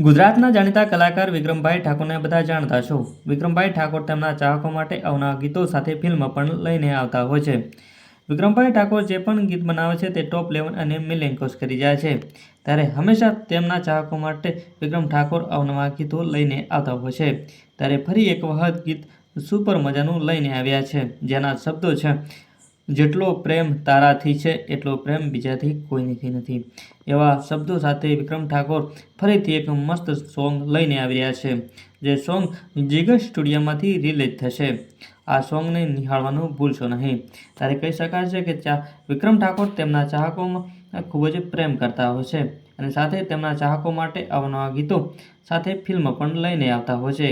ગુજરાતના જાણીતા કલાકાર વિક્રમભાઈ ઠાકોરને બધા જાણતા છો. વિક્રમભાઈ ઠાકોર તેમના ચાહકો માટે અવનવા ગીતો સાથે ફિલ્મ પણ લઈને આવતા હોય છે. વિક્રમભાઈ ઠાકોર જે પણ ગીત બનાવે છે તે ટોપ લેવલ અને મિલિયન ક્રોસ કરી જાય છે. ત્યારે હંમેશા તેમના ચાહકો માટે વિક્રમ ઠાકોર અવનવા ગીતો લઈને આવતા હોય છે. ત્યારે ફરી એક વખત ગીત સુપર મજાનું લઈને આવ્યા છે. જેના શબ્દો છે જેટલો પ્રેમ તારાથી છે, એટલો પ્રેમ બીજાથી કોઈનીથી નથી. એવા શબ્દો સાથે વિક્રમ ઠાકોર ફરીથી એક મસ્ત સોંગ લઈને આવી રહ્યા છે, જે સોંગ જીગર સ્ટુડિયોમાંથી રિલીઝ થશે. આ સોંગને નિહાળવાનું ભૂલશો નહીં. ત્યારે કહી શકાય છે કે ચા, વિક્રમ ઠાકોર તેમના ચાહકોમાં ખૂબ જ પ્રેમ કરતા હોય છે અને સાથે તેમના ચાહકો માટે અવનવા ગીતો સાથે ફિલ્મ પણ લઈને આવતા હોય છે.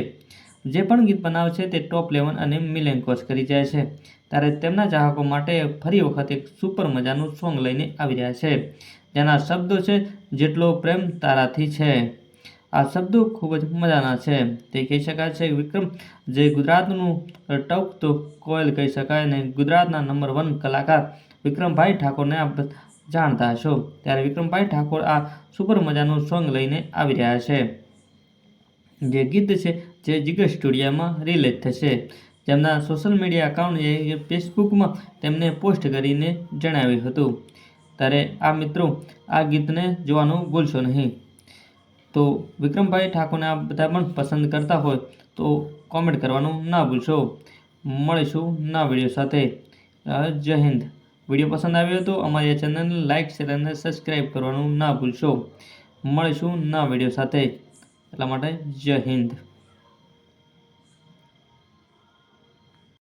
જે પણ ગીત બનાવે છે તે ટોપ લેવલ અને મિલિયન ક્રોસ કરી જાય છે. ત્યારે તેમના ચાહકો માટે ફરી વખત એક સુપર મજાનું સોંગ લઈને આવી રહ્યા છે. જેના શબ્દો છે, જેટલો પ્રેમ તારાથી છે. આ શબ્દો ખૂબ જ મજાના છે. તે કહી શકાય છે, વિક્રમ, જે ગુજરાતનું ટકતો કોયલ કહી શકાય અને ગુજરાતના નંબર વન કલાકાર વિક્રમભાઈ ઠાકોરને આપ જાણતા હશો. ત્યારે વિક્રમભાઈ ઠાકોર આ સુપર મજાનું સોંગ લઈને આવી રહ્યા છે. જે ગીત છે, જે જીગર સ્ટુડિયોમાં રિલીઝ થશે. તેમના સોશિયલ મીડિયા અકાઉન્ટ ફેસબુકમાં તેમને પોસ્ટ કરીને જણાવ્યું હતું. ત્યારે આ મિત્રો આ ગીતને જોવાનું ભૂલશો નહીં. તો વિક્રમભાઈ ઠાકોરને આ બધા પણ પસંદ કરતા હોય તો કોમેન્ટ કરવાનું ના ભૂલશો. મળીશું ના વીડિયો સાથે. જય હિન્દ. વીડિયો પસંદ આવ્યો તો અમારી ચેનલને લાઇક શેર અને સબસ્ક્રાઈબ કરવાનું ના ભૂલશો. મળીશું ના વીડિયો સાથે. એટલા માટે જય હિન્દ.